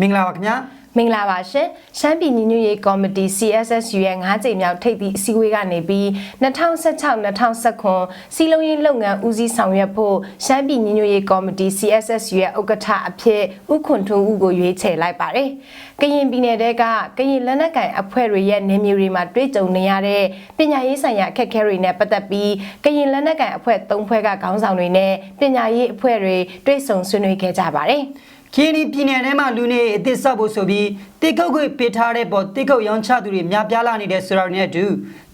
မင်္ဂလာပါခင်ဗျာမင်္ဂလာပါရှင်ရှမ်းပြည်ညီညွတ်ရေးကော်မတီ CSSU ရဲ့၅ကြိမ်မြောက်ထိပ်သီးအစည်းအဝေးကနေပြီး2016-2019စီလုံးရေးလုပ်ငန်းဦးစီးဆောင်ရွက်ဖို့ရှမ်းပြည်ညီညွတ်ရေးကော်မတီ CSSU ရဲ့ဥက္ကဋ္ဌအဖြစ်ဥခွန်ထွန်းဦးကိုရွေးချယ်လိုက်ပါတယ်။ကရင်ပြည်နယ်တဲကကရင်လက်နက်ကိုင်အဖွဲ့တွေရဲ့နေမျိုးတွေမှာတွေ့ကြုံနေရတဲ့ပညာရေးဆိုင်ရာအခက်အခဲတွေနဲ့ပတ်သက်ပြီးကရင်လက်နက်ကိုင်အဖွဲ့၃ဖွဲ့ကခေါင်းဆောင်တွေနဲ့ပညာရေးအဖွဲ့တွေတွေ့ဆုံဆွေးနွေးခဲ့ကြပါတယ်။ ခရီးဒီပြည်နယ်ထဲမှာလူနေအသစ်ဆောက်ဖို့ဆိုပြီးတိတ်ကုတ်ခွေပေးထားတဲ့ပေါ်တိတ်ကုတ်ရောင်းချသူတွေများပြားလာနေတဲ့ဆိုတော့နဲ့အတူ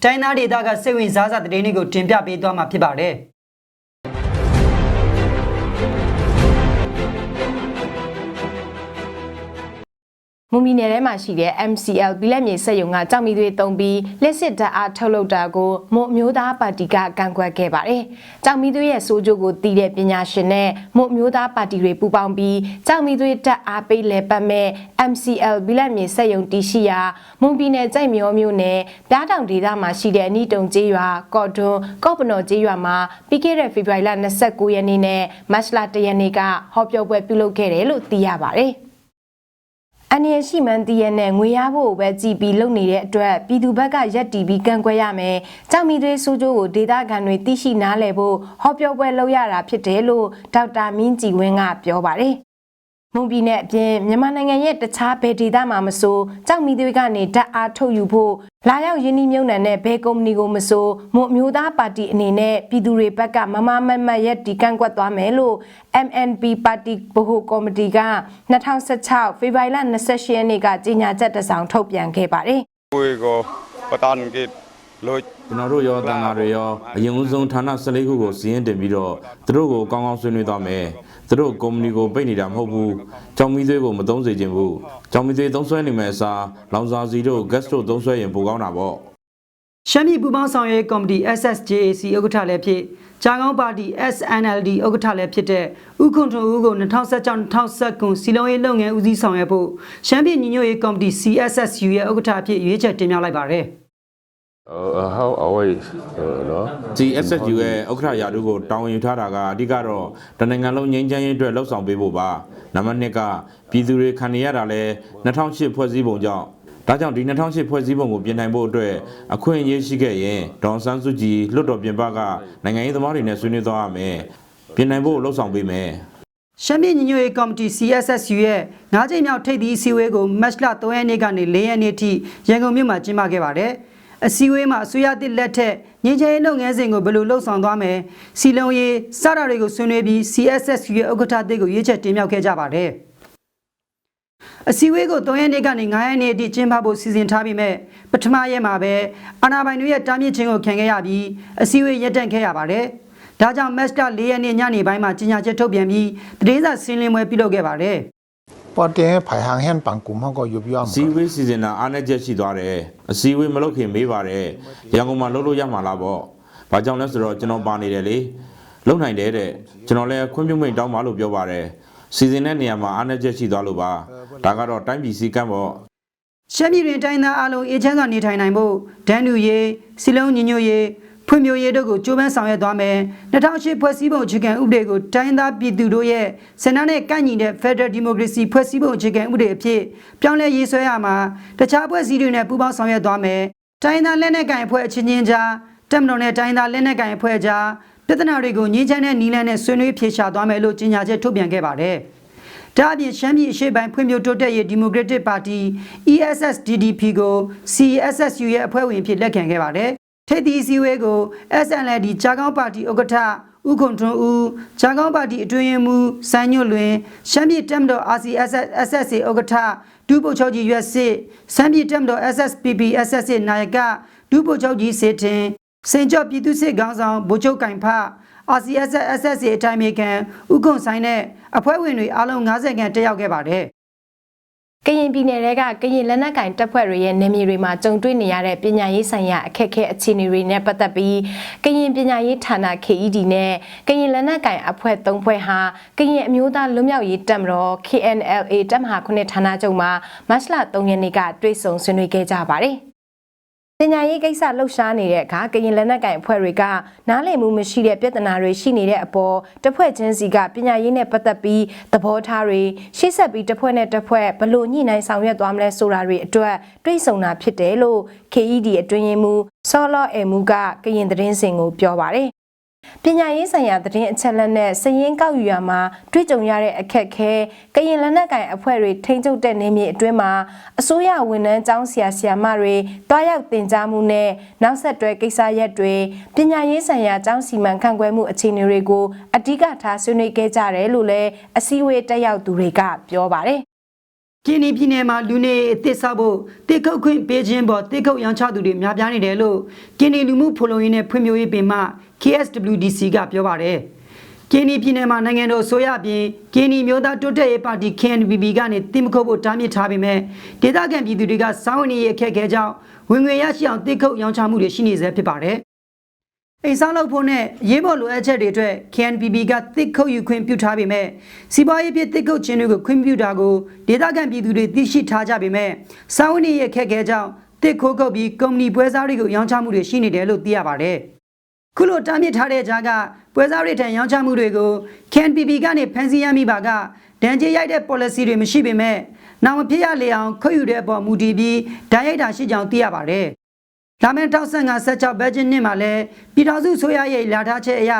တိုင်းသားဒေသကစိတ်ဝင်စားစတဲ့တဲ့တွေကိုတင်ပြပေးသွားမှာဖြစ်ပါတယ်။ မွန်ပြည်နယ်ထဲမှာရှိတဲ့ MCL ပြည်လက်မြေစက်ရုံကကြောက်မီသွေးတုံးပြီးလက်စစ်ဓာတ်အားထုတ်လုပ်တာကိုမွန်အမျိုးသားပါတီကကန့်ကွက်ခဲ့ပါတယ်။ကြောက်မီသွေးရဲ့စိုးကျိုးကိုသိတဲ့ပညာရှင်နဲ့မွန်အမျိုးသားပါတီတွေပူးပေါင်းပြီးကြောက်မီသွေးတက်အားပေးလဲပတ်မဲ့ MCL ပြည်လက်မြေစက်ရုံတီရှိရာမွန်ပြည်နယ်ကြိုက်မျောမြို့နယ်ပြားတောင်ဒေသမှာရှိတဲ့အနီတုံကျေးရွာကော့တွန်းကော့ပနော်ကျေးရွာမှာပြီးခဲ့တဲ့ဖေဖော်ဝါရီလ29ရက်နေ့နဲ့မတ်လ1ရက်နေ့ကဟောပြောပွဲပြုလုပ်ခဲ့တယ်လို့သိရပါတယ်။ အန်ရရှိမှန်းတည်ရနဲ့ငွေရဖို့ပဲကြည်ပြီးလုပ်နေတဲ့အတွက်ပြည်သူဘက်ကရက်တီပြီးကန့်ကွက်ရမယ်။ကြောက်မီသွေးဆိုးကျိုးကိုဒေသခံတွေသိရှိနားလည်ဖို့ဟောပြောပွဲလုပ်ရတာဖြစ်တယ်လို့ဒေါက်တာမင်းကြည်ဝင်းကပြောပါတယ်။ မွန်ပြည်နယ်အပြင်မြန်မာနိုင်ငံရဲ့တခြားဘယ်ဒေသမှာမဆိုကြောက်မီသွေးကနေဓာတ်အားထုတ်ယူဖို့လာရောက်ရင်းနှီးမြုပ်နှံတဲ့ဘယ်ကုမ္ပဏီကိုမဆိုမွန်အမျိုးသားပါတီအနေနဲ့ပြည်သူတွေဘက်ကမမမတ်မတ်ရက်တီကန့်ကွက်သွားမယ်လို့ MNP ပါတီဗဟိုကော်မတီက2016ဖေဖော်ဝါရီလ28ရက်နေ့ကကြေညာချက်တစ်စောင်ထုတ်ပြန်ခဲ့ပါတယ်။ကိုကိုပတန်ကိ လို့ကျွန်တော်တို့ရောတန်ဃာတွေရောအရင်ဦးဆုံးဌာန14ခုကိုစီးရင်တင်ပြီးတော့သူတို့ကိုကောင်းကောင်းဆွေးနွေးသွားမယ်သူတို့ကုမ္ပဏီကိုပိတ်နေတာမဟုတ်ဘူးကြောင်မီသွေးကိုမသုံးစေချင်ဘူးကြောင်မီသွေးသုံးဆွဲနေမယ်အစားလောင်စာစီတို့ gas တို့သုံးဆွဲရင်ပိုကောင်းတာပေါ့ရှမ်းပြည်ပူးပေါင်းဆောင်ရွက်ရေးကော်မတီ SSJAC ဥက္ကဋ္ဌလည်းဖြစ်ကြာကောင်းပါတီ SNLD ဥက္ကဋ္ဌလည်းဖြစ်တဲ့ဥခွန်ထွန်းဦးကို2016-2019စီလုံးရေးလုပ်ငန်းဦးစီးဆောင်ရွက်ဖို့ရှမ်းပြည်ညီညွတ်ရေးကော်မတီ CSSU ရဲ့ဥက္ကဋ္ဌအဖြစ်ရွေးချယ်တင်မြှောက်လိုက်ပါတယ်။ uh, how always uh, no CSSU ရဲ့ဥက္ကဋ္ဌရာထူးကိုတာဝန်ယူထားတာကအဓိကတော့တနင်္ဂနွေလုံးငြိမ်းချမ်းရေးအတွက်လှုပ်ဆောင်ပေးဖို့ပါနံပါတ်1ကပြည်သူတွေခံနေရတာလဲ2008ဖွဲ့စည်းပုံကြောင့်ဒါကြောင့်ဒီ2008ဖွဲ့စည်းပုံကိုပြင်နိုင်ဖို့အတွက်အခွင့်အရေးရှိခဲ့ရင်ဒေါန်ဆန်းစုကြည်လွတ်တော်ပြင်ပကနိုင်ငံရေးသမားတွေနဲ့ဆွေးနွေးသွားရမယ်ပြင်နိုင်ဖို့လှုပ်ဆောင်ပေးမယ်ရှမ်းပြည်ညီညွတ်ရေးကော်မတီ CSSU ရဲ့၅ကြိမ်မြောက်ထိပ်သီးအစည်းအဝေးကိုမတ်လ3ရက်နေ့ကနေ4ရက်နေ့ထိရန်ကုန်မြို့မှာကျင်းပခဲ့ပါတယ်။ အစည်းအဝေးမှာအစိုးရသစ်လက်ထက်ငင်းချဲလုပ်ငန်းစဉ်ကိုဘယ်လိုလှုပ်ဆောင်သွားမယ်စီလုံးရေးစတာတွေကိုဆွေးနွေးပြီး CSSU ရဲ့ဥက္ကဋ္ဌအသစ်ကိုရွေးချယ်တင်မြှောက်ခဲ့ကြပါတယ်။အစည်းအဝေးကို3ရက်နေ့ကနေ9ရက်နေ့အထိကျင်းပဖို့စီစဉ်ထားပြီးမဲ့ပထမရက်မှာပဲအာဏာပိုင်တွေရဲ့တားမြစ်ခြင်းကိုခံခဲ့ရပြီးအစည်းအဝေးရပ်တန့်ခဲ့ရပါတယ်။ဒါကြောင့်မတ်လ4ရက်နေ့ညနေပိုင်းမှာကြီးညာချက်ထုတ်ပြန်ပြီးသတင်းစာရှင်းလင်းပွဲပြုလုပ်ခဲ့ပါတယ်။ ပေါ်တင်ဖိုင်ဟန်ဟန်ပန်ကူမကိုယူပြအောင်စီဝေးစီစဉ်တာအားနည်းချက်ရှိသွားတယ်အစည်းအဝေးမလုပ်ခင်မေးပါတယ်ရန်ကုန်မှာလုပ်လို့ရမှာလားပေါ့ဘာကြောင့်လဲဆိုတော့ကျွန်တော်ပါနေတယ်လေလုံနိုင်တယ်တဲ့ကျွန်တော်လည်းခွင့်ပြုမိန်တောင်းပါလို့ပြောပါတယ်စီစဉ်တဲ့နေရာမှာအားနည်းချက်ရှိသွားလို့ပါဒါကတော့တိုင်းပြည်စည်းကမ်းပေါ့ရှမ်းပြည်တွင်တိုင်းသားအလုံးအေချမ်းစွာနေထိုင်နိုင်ဖို့ဒန်းတူရေးစီလုံးညီညွတ်ရေး ဖွံ့ဖြိုးရေးတို့ကိုကြိုးပမ်းဆောင်ရွက်သွားမယ်2008ဖွဲ့စည်းပုံအခြေခံဥပဒေကိုတိုင်းသားပြည်သူတို့ရဲ့စနစ်နဲ့ကန့်ညီတဲ့ Federal Democracy ဖွဲ့စည်းပုံအခြေခံဥပဒေအဖြစ်ပြောင်းလဲရေးဆွဲရမှာတခြားဖွဲ့စည်းတွေနဲ့ပူးပေါင်းဆောင်ရွက်သွားမယ်တိုင်းသားလက်နက်ကိုင်အဖွဲ့အချင်းချင်းကြားတက်မတော်နဲ့တိုင်းသားလက်နက်ကိုင်အဖွဲ့ကြားပြဿနာတွေကိုငြိမ်းချမ်းတဲ့နည်းလမ်းနဲ့ဆွေးနွေးဖြေရှာသွားမယ်လို့ကြေညာချက်ထုတ်ပြန်ခဲ့ပါတယ်။ဒါအပြင်ရှမ်းပြည်အရှေ့ပိုင်းဖွံ့ဖြိုးတိုးတက်ရေးဒီမိုကရက်တစ်ပါတီ ESSDDP ကို CSSU ရဲ့အဖွဲ့ဝင်အဖြစ်လက်ခံခဲ့ပါတယ်။ ထိပ်သီးအစည်းအဝေးကို SNLD ဂျာကောင်းပါတီဥက္ကဋ္ဌဥခွန်ထွန်းဦးဂျာကောင်းပါတီအတွင်းရေးမှူးစန်းညွတ်လွင်ရှမ်းပြည်တက်မတော် RCSS SSA ဥက္ကဋ္ဌဒုဗိုလ်ချုပ်ကြီးရွက်စစ်စမ်းပြည်တက်မတော် SSPP SSA နာယကဒုဗိုလ်ချုပ်ကြီးစေတင်စင်ကျော်ပြည်သူ့စစ်ခေါင်းဆောင်ဗိုလ်ချုပ်ကင်ဖ RCSS SSA အတိုင်းအမေခံဥက္ကွန်ဆိုင်နဲ့အဖွဲ့ဝင်တွေအားလုံး90ခန့်တက်ရောက်ခဲ့ပါတယ် ကရင်ပြည်နယ်ကကရင်လက်နက်ကင်တပ်ဖွဲ့တွေရဲ့နေမြေတွေမှာကြုံတွေ့နေရတဲ့ပညာရေးဆိုင်ရာအခက်အခဲအခြေအနေတွေနဲ့ပတ်သက်ပြီးကရင်ပညာရေးဌာန KED နဲ့ကရင်လက်နက်ကင်အဖွဲ့၃ဖွဲ့ဟာကရင်အမျိုးသားလွတ်မြောက်ရေးတပ်မတော် KNLA တပ်မဟာ9ဌာနချုပ်မှာမတ်လ3ရက်နေ့ကတွေ့ဆုံဆွေးနွေးခဲ့ကြပါတယ်။ ပညာရေးကိစ္စလှုပ်ရှားနေတဲ့အခါကရင်လက်နက်ကင်အဖွဲ့တွေကနားလည်မှုမရှိတဲ့ပြဿနာတွေရှိနေတဲ့အပေါ်တစ်ဖွဲ့ချင်းစီကပညာရေးနဲ့ပတ်သက်ပြီးသဘောထားတွေရှေ့ဆက်ပြီးတစ်ဖွဲ့နဲ့တစ်ဖွဲ့ဘလို့ညှိနှိုင်းဆောင်ရွက်သွားမလဲဆိုတာတွေအတွက်တွေးဆုံတာဖြစ်တယ်လို့ KED အတွင်းရေးမှူးဆောလော့အေမူကကရင်သတင်းစင်ကိုပြောပါတယ် ပညာရေးဆိုင်ရာသတင်းအချက်အလက်နဲ့စည်ရင်းကောက်ယူရမှာတွေ့ကြုံရတဲ့အခက်အခဲကရင်လက်နက်ကင်အဖွဲ့တွေထိန်းချုပ်တဲ့နေမြေအတွင်းမှာအစိုးရဝန်ထမ်းကျောင်းဆရာဆရာမတွေတွားရောက်တင်ကြားမှုနဲ့နောက်ဆက်တွဲကိစ္စရပ်တွေပညာရေးဆိုင်ရာကျောင်းစီမံခန့်ခွဲမှုအခြေအနေတွေကိုအဓိကထားဆွေးနွေးခဲ့ကြတယ်လို့လည်းအစည်းအဝေးတက်ရောက်သူတွေကပြောပါတယ် ကင်းဒီပြည်နယ်မှာလူနေအသစ်ဆောက်ဖို့တိတ်ခုတ်ခွင့်ပေးခြင်းပေါ်တိတ်ခုတ်ရောင်းချသူတွေများပြားနေတယ်လို့ကင်းဒီလူမှုဖလိုရင်းနဲ့ဖွံ့ဖြိုးရေးပင်မ KSWDC ကပြောပါတယ်။ကင်းဒီပြည်နယ်မှာနိုင်ငံတော်အစိုးရအပြင်ကင်းဒီမျိုးသားတိုးတက်ရေးပါတီ KNPP ကနေတင်မခုတ်ဖို့တားမြစ်ထားပေမဲ့ဒေသခံပြည်သူတွေကစောင်းဝင်ရေးအခက်အခဲကြောင့်ဝင်ငွေရရှိအောင်တိတ်ခုတ်ရောင်းချမှုတွေရှိနေဆဲဖြစ်ပါတယ်။ အိမ်ဆောင်လုပ်ဖို့နဲ့ရေးပေါ်လိုအပ်ချက်တွေအတွက် KNPB ကတစ်ခုတ်ယူခွင့်ပြုထားပေမဲ့စီးပွားရေးဖြစ်တစ်ခုတ်ခြင်းတွေကိုခွင့်ပြုတာကိုဒေသခံပြည်သူတွေသိရှိထားကြပေမဲ့စာဝန်ရေးရဲ့ခက်ခဲကြောင်းတစ်ခိုးကုတ်ပြီးကုမ္ပဏီပွဲစားတွေကိုရောင်းချမှုတွေရှိနေတယ်လို့သိရပါတယ်။ခုလိုတားမြစ်ထားတဲ့ကြားကပွဲစားတွေထံရောင်းချမှုတွေကို KNPB ကနေဖန်ဆီးရမိပါကဒဏ်ကြေးရိုက်တဲ့ policy တွေမရှိပေမဲ့နောက်မဖြစ်ရလေအောင်ခွင့်ယူတဲ့အပေါ်မူတည်ပြီးဓာတ်ရိုက်တာရှိကြောင်းသိရပါတယ်။ လာမယ့်15 16ဘတ်ဂျက်နှစ်မှာလည်းပြည်ထောင်စုဆိုရရဲ့လာထားချက်အရ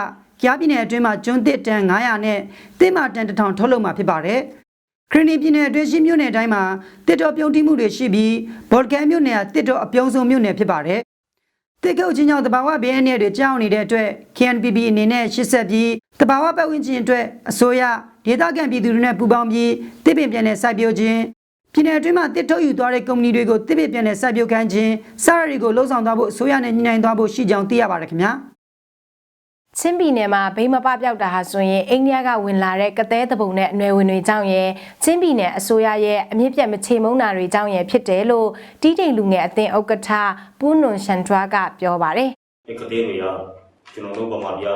ကြားပြည်နယ်အတွင်းမှာကျွန်းသစ်တန်900နဲ့တစ်မာတန်1000ထုတ်လုပ်မှာဖြစ်ပါတယ်။ခရနီပြည်နယ်အတွင်းရှိမြို့နယ်တိုင်းမှာတစ်တော်ပြုံးတိမှုတွေရှိပြီးဘော်လကန်မြို့နယ်ကတစ်တော်အပြုံးဆုံးမြို့နယ်ဖြစ်ပါတယ်။တစ်ကုတ်ချင်းကြောင့်တဘာဝဘေးအန္တရာယ်တွေကြောက်နေတဲ့အတွက် KNPB အနေနဲ့ရှစ်ဆက်ပြီးတဘာဝပတ်ဝန်းကျင်အတွက်အစိုးရဒေသခံပြည်သူတွေနဲ့ပူးပေါင်းပြီးတစ်ပင်ပြန်တဲ့စိုက်ပျိုးခြင်း ပြည်နယ်အတွင်းမှာတစ်ထုတ်ယူသွားတဲ့ကုမ္ပဏီတွေကိုတစ်ပင်ပြန်တဲ့စိုက်ပျိုးခန်းခြင်းစရတွေကိုလှုံ့ဆော်သွားဖို့အစိုးရနဲ့ညှိနှိုင်းသွားဖို့ရှိကြောင်းသိရပါတယ်ခင်ဗျာ။ချင်းပြည်နယ်မှာဘိမပပျောက်တာဟာဆိုရင်အိန္ဒိယကဝင်လာတဲ့ကသဲတပုံနဲ့အနွယ်ဝင်တွေကြောင့်ရဲ့ချင်းပြည်နယ်အစိုးရရဲ့အမြင့်ပြတ်မချေမုန်းတာတွေကြောင့်ရဲ့ဖြစ်တယ်လို့တီးတိမ်လူငယ်အသင်းဥက္ကဋ္ဌပူးနွန်ရှန်ထွားကပြောပါတယ်ဒီကတဲ့တွေကကျွန်တော်တို့ဗမာပြည်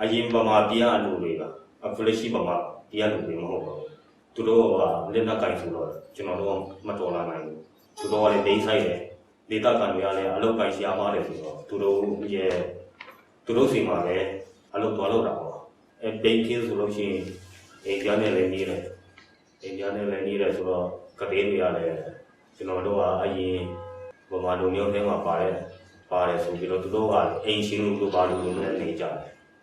အရင်ဗမာပြည်အလူတွေကအခုလက်ရှိဗမာပြည်အလူတွေမဟုတ်ဘူး သူတို့ကလက်နက်ကင်ဆိုတော့ကျွန်တော်တို့မတော်လာနိုင်ဘူးသူတို့ကလည်းဒိန်းဆိုင်တယ်ဒေတာကန်တွေကလည်းအလုပ်ကိုင်ရှားပါတယ်ဆိုတော့သူတို့ရဲ့သူတို့စီမှာလည်းအလုပ်တော်လုပ်တာပေါ့အဲဘိန်းကင်းဆိုလို့ရှိရင်အိမ်ပြန်နဲ့လည်းနေတယ်အိမ်ပြန်နဲ့လည်းနေတယ်ဆိုတော့ကတဲ့တွေကလည်းကျွန်တော်တို့ကအရင်ဗမာလူမျိုးထဲမှာပါတယ်ပါတယ်ဆိုပြီးတော့သူတို့ကအိမ်ရှင်လူလိုပါလူလိုနဲ့နေကြတယ်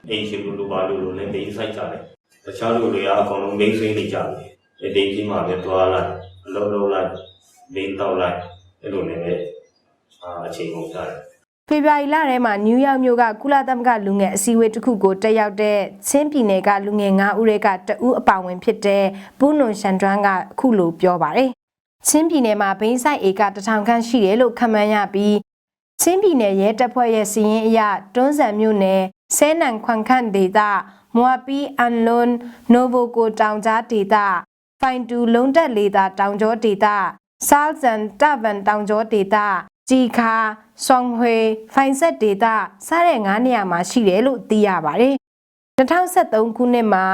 အိမ်ရှင်လူလိုပါလူလိုနဲ့နေဆိုင်ကြတယ်တခြားလူတွေကအကုန်လုံးမိတ်ဆွေးနေကြတယ် ဒီဒိန်းကြီးမှာပဲတွားလိုက်အလုံးလုံးလိုက်နေတော့လိုက်အဲ့လိုနဲ့ပဲအာအချိန်ကုန်ကြတယ်ဖေဖော်ဝါရီလထဲမှာနယူးယောက်မြို့ကကုလသမဂ္ဂလူငယ်အစည်းအဝေးတစ်ခုကိုတက်ရောက်တဲ့ချင်းပြည်နယ်ကလူငယ်9ဦးတွေကတဦးအပါဝင်ဖြစ်တဲ့ပူးနွန်ရှန်ထွန်းကအခုလိုပြောပါတယ်။ချင်းပြည်နယ်မှာဘိန်းဆိုင်ဧကတစ်ထောင်ခန့်ရှိတယ်လို့ခန့်မှန်းရပြီးချင်းပြည်နယ်ရဲတပ်ဖွဲ့ရဲ့စီရင်အရတွန်းဆန်မြို့နယ်ဆဲနန်ခွန်ခန့်ဒေသမွာပီအန်လွန်နိုဗိုကိုတောင်ကြားဒေသ ဖိုင်တူလုံးတက်လေသာတောင်ကျောဒေသဆာလ်ဇန်တဗန်တောင်ကျောဒေသဂျီခါဆွန်ဟွေဖိုင်ဆက်ဒေသစတဲ့၅နေရာမှာရှိတယ်လို့သိရပါတယ်2023ခုနှစ်မှာ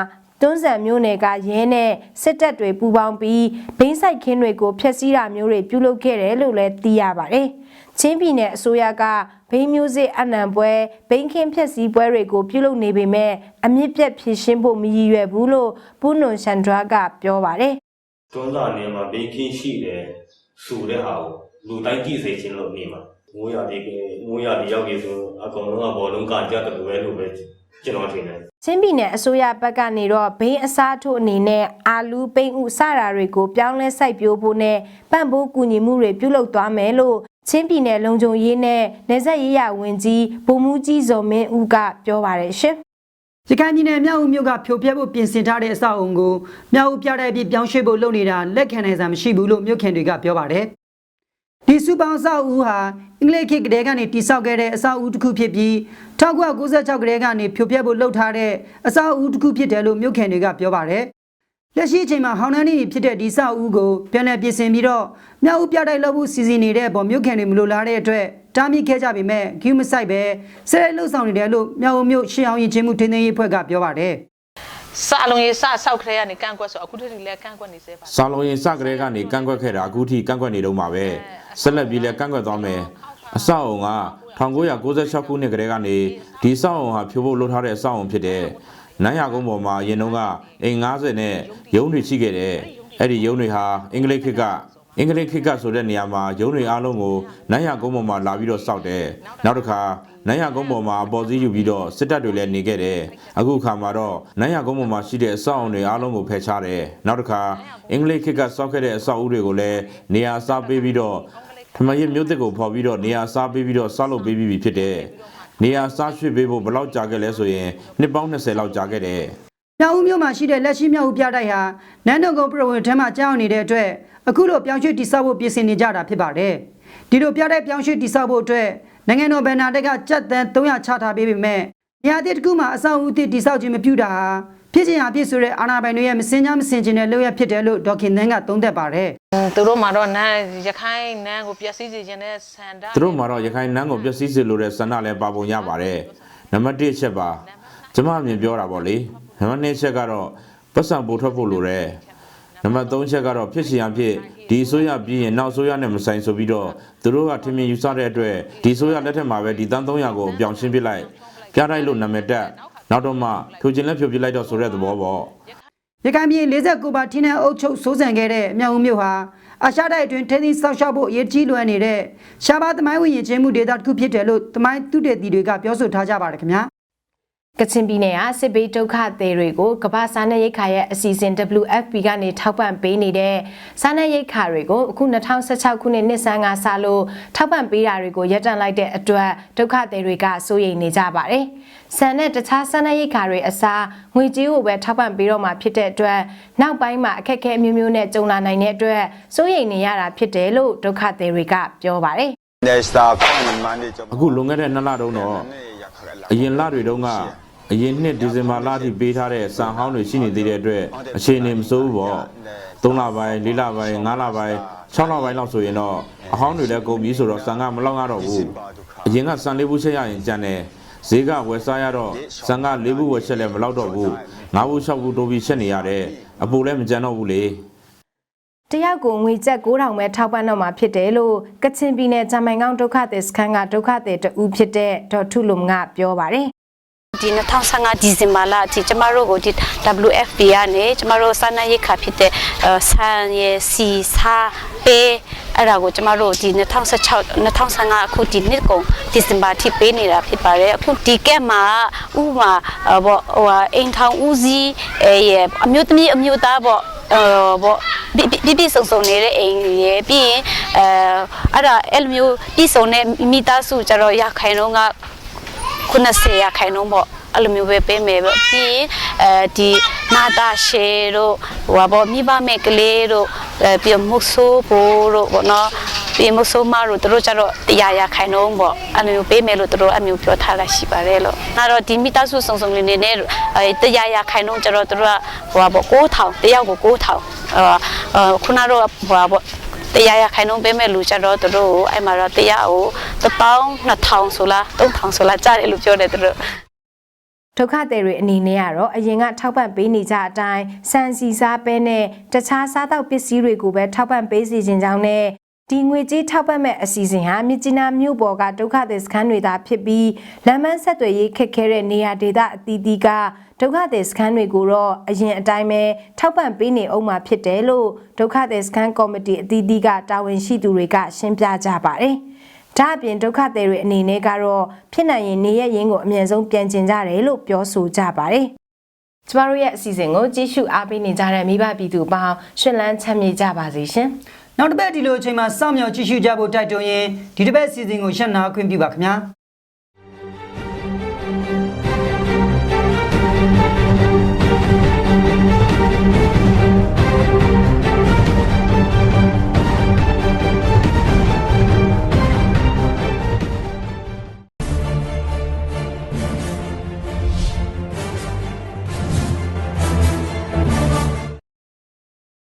တွန်းဆန်မျိုးနယ်ကရဲနဲ့စစ်တပ်တွေပူးပေါင်းပြီးဘိန်းဆိုင်ခင်းတွေကိုဖျက်ဆီးတာမျိုးတွေပြုလုပ်ခဲ့တယ်လို့လည်းသိရပါတယ်။ချင်းပြည်နယ်အစိုးရက ဘိန်းမျိုးစစ်အနံပွဲဘိန်းခင်းဖျက်ဆီးပွဲတွေကိုပြုလုပ်နေပေမဲ့အမြင့်ပြတ်ဖြည့်ရှင်းဖို့မရည်ရွယ်ဘူးလို့ပူနွန်ရှန်ဒရာကပြောပါတယ်။တွန်းစာနေမှာဘေးကင်းရှိတယ်ဆိုတဲ့ဟာကိုလူတိုင်းကြည့်စေခြင်းလို့နေမှာမိုးရဒီမိုးရဒီရောက်ပြီဆိုအကုန်လုံးကဘောလုံးကကြတယ်လို့ပဲလို့ပဲ ကျွန်တော်ထင်တယ်ချင်းပြည်နယ်အစိုးရဘက်ကနေတော့ဘိန်းအစားထိုးအနေနဲ့အာလူပိန်းဥစတာတွေကိုပြောင်းလဲစိုက်ပျိုးဖို့နဲ့ပံ့ပိုးကူညီမှုတွေပြုလုပ်သွားမယ်လို့ချင်းပြည်နယ်လုံခြုံရေးနဲ့နေဆက်ရေးရဝန်ကြီးဗိုလ်မှူးကြီးဇော်မင်းဦးကပြောပါတယ်ရှင်ရခိုင်ပြည်နယ်မြောက်ဦးမြို့ကဖြိုဖျက်ဖို့ပြင်ဆင်ထားတဲ့အဆောက်အုံကိုမြောက်ဦးပြတဲ့အပြီးပြောင်းရွှေ့ဖို့လုပ်နေတာလက်ခံနိုင်စရာမရှိဘူးလို့မြို့ခင်တွေကပြောပါတယ်။ ဒီစုပေါင်းအဆောက်အဦဟာအင်္ဂလိပ်ခေတ်ကတည်းကနေတိစောက်ခဲ့တဲ့အဆောက်အဦတစ်ခုဖြစ်ပြီး1996ကတည်းကနေဖြိုဖျက်ဖို့လုပ်ထားတဲ့အဆောက်အဦတစ်ခုဖြစ်တယ်လို့မြို့ခင်တွေကပြောပါတယ်။လက်ရှိအချိန်မှာဟောင်းနှန်းနေဖြစ်တဲ့ဒီဆောက်အဦကိုပြန်လည်ပြင်ဆင်ပြီးတော့မြောက်ဦးပြတိုက်လုပ်ဖို့စီစဉ်နေတဲ့အပေါ်မြို့ခင်တွေမလိုလားတဲ့အတွက်တားမြစ်ခဲ့ကြပေမဲ့ဂူးမဆိုင်ပဲဆက်လက်လှုပ်ဆောင်နေတယ်လို့မြောက်ဦးမြို့ရှေးအောင်ရင်ချင်းမှုထင်းထင်းရေးအဖွဲ့ကပြောပါတယ်။ စအလုံးရေးစဆောက်ခရဲကနေကန့်ကွက်ဆိုအခုတည်းကလည်းကန့်ကွက်နေသေးပါစာလုံးရင်စကရဲကနေကန့်ကွက်ခဲ့တာအခုထိကန့်ကွက်နေတော့မှာပဲဆက်လက်ပြီးလည်းကန့်ကွက်သွားမယ်အဆောက်အုံက1996ခုနှစ်ကတည်းကနေဒီအဆောက်အုံဟာဖြိုးဖို့လုပ်ထားတဲ့အဆောက်အုံဖြစ်တဲ့နန်းရကုန်းပေါ်မှာအရင်တုန်းကအိမ်90နဲ့ရုံးတွေရှိခဲ့တယ်အဲ့ဒီရုံးတွေဟာအင်္ဂလိပ်ခေတ်ကအင်္ဂလိပ်ခေတ်ကဆိုတဲ့နေရာမှာရုံးတွေအားလုံးကိုနန်းရကုန်းပေါ်မှာလာပြီးတော့စောက်တယ်နောက်တစ်ခါ နန်းရကုန်းပေါ်မှာအပေါ်စီးယူပြီးတော့စစ်တပ်တွေလည်းနေခဲ့တယ်အခုအခါမှာတော့နန်းရကုန်းပေါ်မှာရှိတဲ့အဆောက်အုံတွေအားလုံးကိုဖယ်ရှားတယ်နောက်တစ်ခါအင်္ဂလိပ်ခေတ်ကစောက်ခဲ့တဲ့အဆောက်အဦတွေကိုလည်းနေရာစားပေးပြီးတော့ထမရဲ့မြို့သစ်ကိုဖော်ပြီးတော့နေရာစားပေးပြီးတော့စားလုပ်ပေးပြီးပြီဖြစ်တယ်။နေရာစားရွှေ့ပေးဖို့ဘယ်လောက်ကြာခဲ့လဲဆိုရင်နှစ်ပေါင်း20လောက်ကြာခဲ့တယ်။မြောက်ဦးမြို့မှာရှိတဲ့လက်ရှိမြောက်ဦးပြတိုက်ဟာနန်းတော်ကုန်းပြည်ဝင်ထဲမှာကြောက်နေတဲ့အတွက်အခုလိုပြောင်းရွှေ့တိစောက်ဖို့ပြင်ဆင်နေကြတာဖြစ်ပါတယ်။ဒီလိုပြတိုက်ပြောင်းရွှေ့တိစောက်ဖို့အတွက် နိုင်ငံတော်ဗန်နာတက်ကကြက်တန်း300ချထားပေးပေမဲ့နေရာတစ်တစ်ခုမှာအဆောက်အဦတစ်တိစောက်ခြင်းမပြုတာဟာဖြစ်ချင်ဟာဖြစ်ဆိုတဲ့အာဏာပိုင်တွေရဲ့မစင်ကြမစင်ချင်တဲ့လုပ်ရဖြစ်တယ်လို့ဒေါက်ခင်သန်းကသုံးသပ်ပါတယ်သူတို့မှာတော့နန်းရခိုင်နန်းကိုပျက်စီးစေခြင်းနဲ့ဆန္ဒသူတို့မှာတော့ရခိုင်နန်းကိုပျက်စီးစေလိုတဲ့ဆန္ဒလည်းပါပုံရပါတယ်။နံပါတ်1ချက်ပါကျမအမြင်ပြောတာပေါ့လေ။နံပါတ်2ချက်ကတော့ပတ်စံပို့ထွက်ဖို့လိုတယ်။ နံပါတ်3ချက်ကတော့ဖြစ်ရှင်အဖြစ်ဒီအစိုးရပြီးရင်နောက်အစိုးရနဲ့မဆိုင်ဆိုပြီးတော့သူတို့ကထင်မြင်ယူဆတဲ့အတွက်ဒီအစိုးရလက်ထက်မှာပဲဒီတန်း300ကိုအပြောင်းရှင်းပစ်လိုက်ပြတိုက်လို့နာမည်တက်နောက်တော့မှဖြိုခြင်းလက်ဖြိုပြလိုက်တော့ဆိုတဲ့သဘောပေါ့။ရခိုင်ပြည်49ပါထင်းတဲ့အုပ်ချုပ်စိုးစံခဲ့တဲ့မြောက်ဦးမြို့ဟာအာရှတိုက်အတွင်းထင်းသီးဆောက်ရှောက်ဖို့အရေးကြီးလွယ်နေတဲ့ရှားပါသမိုင်းဝင်ရင်ချင်းမှုဒေသတစ်ခုဖြစ်တယ်လို့သမိုင်းသူတေသီတွေကပြောဆိုထားကြပါတယ်ခင်ဗျာ။ ကချင်ပြည်နယ်ဟာစစ်ဘေးဒုက္ခသည်တွေကိုကမ္ဘာစားနပ်ရိက္ခာရဲ့အစီအစဉ် WFP ကနေထောက်ပံ့ပေးနေတဲ့စားနပ်ရိက္ခာတွေကိုအခု2016ခုနှစ်နှစ်ဆန်းကစလို့ထောက်ပံ့ပေးတာတွေကိုရပ်တန့်လိုက်တဲ့အတွက်ဒုက္ခသည်တွေကစိုးရိမ်နေကြပါတယ်။ဆန်နဲ့တခြားစားနပ်ရိက္ခာတွေအစားငွေကြေးကိုပဲထောက်ပံ့ပေးတော့မှာဖြစ်တဲ့အတွက်နောက်ပိုင်းမှာအခက်အခဲအမျိုးမျိုးနဲ့ကြုံလာနိုင်တဲ့အတွက်စိုးရိမ်နေရတာဖြစ်တယ်လို့ဒုက္ခသည်တွေကပြောပါတယ်။အခုလွန်ခဲ့တဲ့နှစ်လတုန်းတော့အရင်လတွေတုန်းက အရင်နှစ်ဒီဇင်ဘာလအထိပေးထားတဲ့စံဟောင်းတွေရှိနေသေးတဲ့အတွက်အခြေအနေမစိုးဘူးပေါ့3လပိုင်း4လပိုင်း5လပိုင်း6လပိုင်းလောက်ဆိုရင်တော့အဟောင်းတွေလည်းကုန်ပြီဆိုတော့စံကမလောက်ရတော့ဘူးအရင်ကစံလေးဘူးချက်ရရင်ကြံတယ်ဈေးကဝယ်စားရတော့စံက၄ဘူးဝယ်ချက်လည်းမလောက်တော့ဘူး၅ဘူး6ဘူးတိုးပြီးချက်နေရတယ်အပူလည်းမကြမ်းတော့ဘူးလေတယောက်ကိုငွေကျပ်9000ပဲထောက်ပံ့တော့မှာဖြစ်တယ်လို့ကချင်ပြည်နယ်ဂျမိုင်ကောင်ဒုက္ခသည်စခန်းကဒုက္ခသည်တဦးဖြစ်တဲ့ဒေါ်ထုလုံကပြောပါတယ် ဒီ2015ဒီဇင်ဘာလအထိကျမတို့ကိုဒီ WFP ကနေကျမတို့စာနာရိတ်ခါဖြစ်တဲ့အဲဆန်ရယ်စီစာပေးအဲ့ဒါကိုကျမတို့ဒီ2016 2015အခုဒီနှစ်ကုန်ဒီဇင်ဘာထိပေးနေတာဖြစ်ပါတယ်အခုဒီကက်မှာဥပမာဟိုဟိုဟာအိမ်ထောင်ဦးစီးအဲရယ်အမျိုးသမီးအမျိုးသားပေါ့အဲပေါ့ပြပြပြစုံစုံနေတဲ့အိမ်ရယ်ပြီးရင်အဲအဲ့ဒါအဲ့လိုမျိုးပြစုံတဲ့မိသားစုကြတော့ရခိုင်တော့က 90ရာခိုင်နှုန်းပေါ့အဲ့လိုမျိုးပဲပေးမယ်ပေါ့ပြီးရင်အဲဒီနာတာရှေတို့ဟိုပါပေါ့မိဘမဲ့ကလေးတို့အဲပြီးတော့မုတ်ဆိုးဘိုးတို့ပေါ့နော်ပြီးမုတ်ဆိုးမတို့တို့ကြတော့တရားရာခိုင်နှုန်းပေါ့အဲ့လိုမျိုးပေးမယ်လို့တို့အဲ့မျိုးပြောထားတာရှိပါတယ်လို့နောက်တော့ဒီမိသားစုစုံစုံလေးနေနဲ့အဲတရားရာခိုင်နှုန်းကြတော့တို့ကဟိုပါပေါ့9000တယောက်ကို9000အာခုနတော့ဟိုပါပေါ့ တရားရခိုင်နှုန်းပေးမဲ့လူကြတော့သူတို့အဲ့မှာတော့တရားကို12000ဆိုလား3000ဆိုလားကြားတယ်လို့ပြောတယ်သူတို့ဒုက္ခသည်တွေအနေနဲ့ကတော့အရင်ကထောက်ပံ့ပေးနေကြအတိုင်းစံစီစားပဲနဲ့တခြားစားတောက်ပစ္စည်းတွေကိုပဲထောက်ပံ့ပေးစီခြင်းကြောင့်နဲ့ ဒီငွေကြေးထောက်ပံ့မဲ့အစီအစဉ်ဟာမြစ်ကြီးနားမြို့ပေါ်ကဒုက္ခသည်စခန်းတွေသာဖြစ်ပြီးလမ်းမဆက်သွယ်ရေးခက်ခဲတဲ့နေရာဒေသအသီးသီးကဒုက္ခသည်စခန်းတွေကိုတော့အရင်အတိုင်းပဲထောက်ပံ့ပေးနေအောင်မှာဖြစ်တယ်လို့ဒုက္ခသည်စခန်းကော်မတီအသီးသီးကတာဝန်ရှိသူတွေကရှင်းပြကြပါတယ်။ဒါအပြင်ဒုက္ခသည်တွေအနေနဲ့ကတော့ဖြစ်နိုင်ရင်နေရရင်းကိုအမြန်ဆုံးပြန်ကျင်ကြတယ်လို့ပြောဆိုကြပါတယ်။ကျမတို့ရဲ့အစီအစဉ်ကိုကြည့်ရှုအားပေးနေကြတဲ့မိဘပြည်သူပေါင်းရှင်လန်းချမ်းမြေ့ကြပါစေရှင်။ နောက်တစ်ပတ်ဒီလိုအချိန်မှာစောင့်မျှော်ကြည့်ရှုကြဖို့တိုက်တွန်းရင်ဒီတစ်ပတ်အစီအစဉ်ကိုရှင်းနာခွင့်ပြုပါခင်ဗျာ